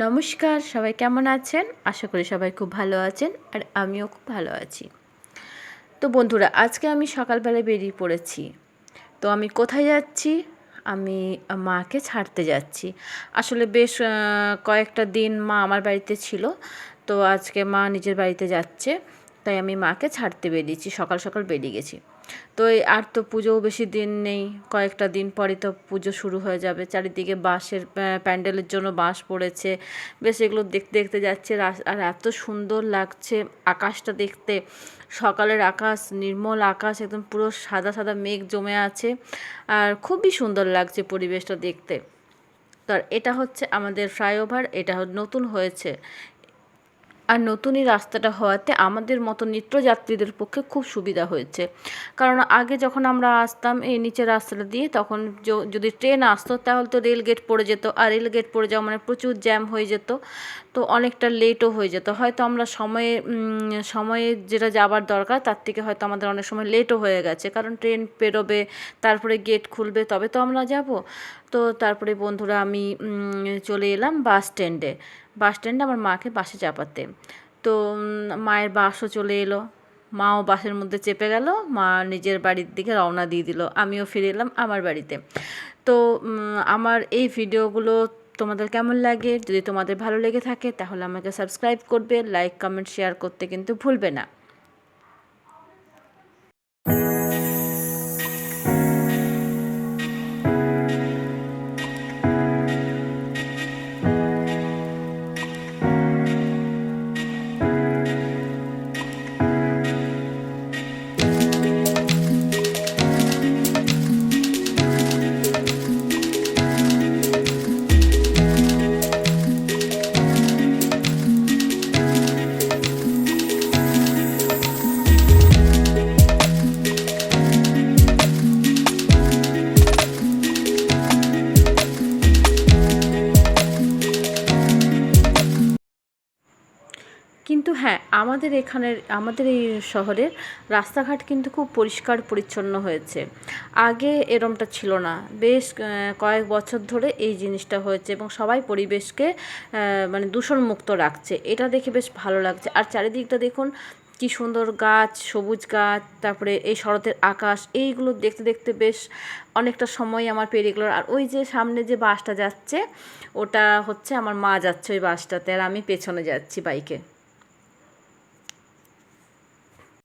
নমস্কার, সবাই কেমন আছেন? আশা করি সবাই খুব ভালো আছেন আর আমিও খুব ভালো আছি। তো বন্ধুরা, আজকে আমি সকালবেলায় বেরিয়ে পড়েছি। তো আমি কোথায় যাচ্ছি? আমি মাকে ছাড়তে যাচ্ছি। আসলে বেশ কয়েকটা দিন মা আমার বাড়িতে ছিল। তো আজকে মা নিজের বাড়িতে যাচ্ছে। তাই আমি মাকে ছাড়তে বেরিয়েছি, সকাল সকাল বেরিয়ে গেছি। তো এই আর তো পুজোও বেশি দিন নেই, কয়েকটা দিন পরে তো পুজো শুরু হয়ে যাবে। চারিদিকে বাঁশের প্যান্ডেলের জন্য বাঁশ পড়েছে। বেশ এগুলো দেখতে দেখতে যাচ্ছে আর এত সুন্দর লাগছে আকাশটা দেখতে। সকালের আকাশ, নির্মল আকাশ, একদম পুরো সাদা সাদা মেঘ জমে আছে। আর খুবই সুন্দর লাগছে পরিবেশটা দেখতে। তো এটা হচ্ছে আমাদের ফ্লাইওভার, এটা নতুন হয়েছে। আর নতুন এই রাস্তাটা হওয়াতে আমাদের মতো নিত্যযাত্রীদের পক্ষে খুব সুবিধা হয়েছে। কারণ আগে যখন আমরা আসতাম এই নিচের রাস্তাটা দিয়ে, তখন যদি ট্রেন আসতো, তাহলে তো রেল গেট পড়ে যেত। আর রেল গেট পড়ে যাওয়া মানে প্রচুর জ্যাম হয়ে যেত। তো অনেকটা লেটও হয়ে যেত। হয়তো আমরা সময়ে সময়ে যেটা যাবার দরকার, তার থেকে হয়তো আমাদের অনেক সময় লেটও হয়ে গেছে। কারণ ট্রেন পেরোবে, তারপরে গেট খুলবে, তবে তো আমরা যাব। তো তারপরে বন্ধুরা আমি চলে এলাম বাস স্ট্যান্ডে বাস স্ট্যান্ডে আমার মাকে বাসে চাপাতে। তো মায়ের বাসও চলে এলো। মাও বাসের মধ্যে চেপে গেল, মা নিজের বাড়ির দিকে রওনা দিয়ে দিল, আমিও ফিরে এলাম আমার বাড়িতে। তো আমার এই ভিডিওগুলো তোমাদের কেমন লাগে? যদি তোমাদের ভালো লেগে থাকে তাহলে আমাকে সাবস্ক্রাইব করবে লাইক কমেন্ট শেয়ার করতে কিন্তু ভুলবে না। কিন্তু হ্যাঁ আমাদের এখানের, আমাদের এই শহরের রাস্তাঘাট কিন্তু খুব পরিষ্কার পরিচ্ছন্ন হয়েছে। আগে এরমটা ছিল না। বেশ কয়েক বছর ধরে এই জিনিসটা হয়েছে এবং সবাই পরিবেশকে মানে দূষণমুক্ত রাখছে। এটা দেখে বেশ ভালো লাগছে। আর চারিদিকটা দেখুন, কি সুন্দর গাছ, সবুজ গাছ, তারপরে এই শরতের আকাশ, এইগুলো দেখতে দেখতে বেশ অনেকটা সময় আমার পেরিয়ে গেলো। আর ওই যে সামনে যে বাসটা যাচ্ছে, ওটা হচ্ছে আমার মা যাচ্ছে ওই বাসটাতে, আর আমি পেছনে যাচ্ছি বাইকে।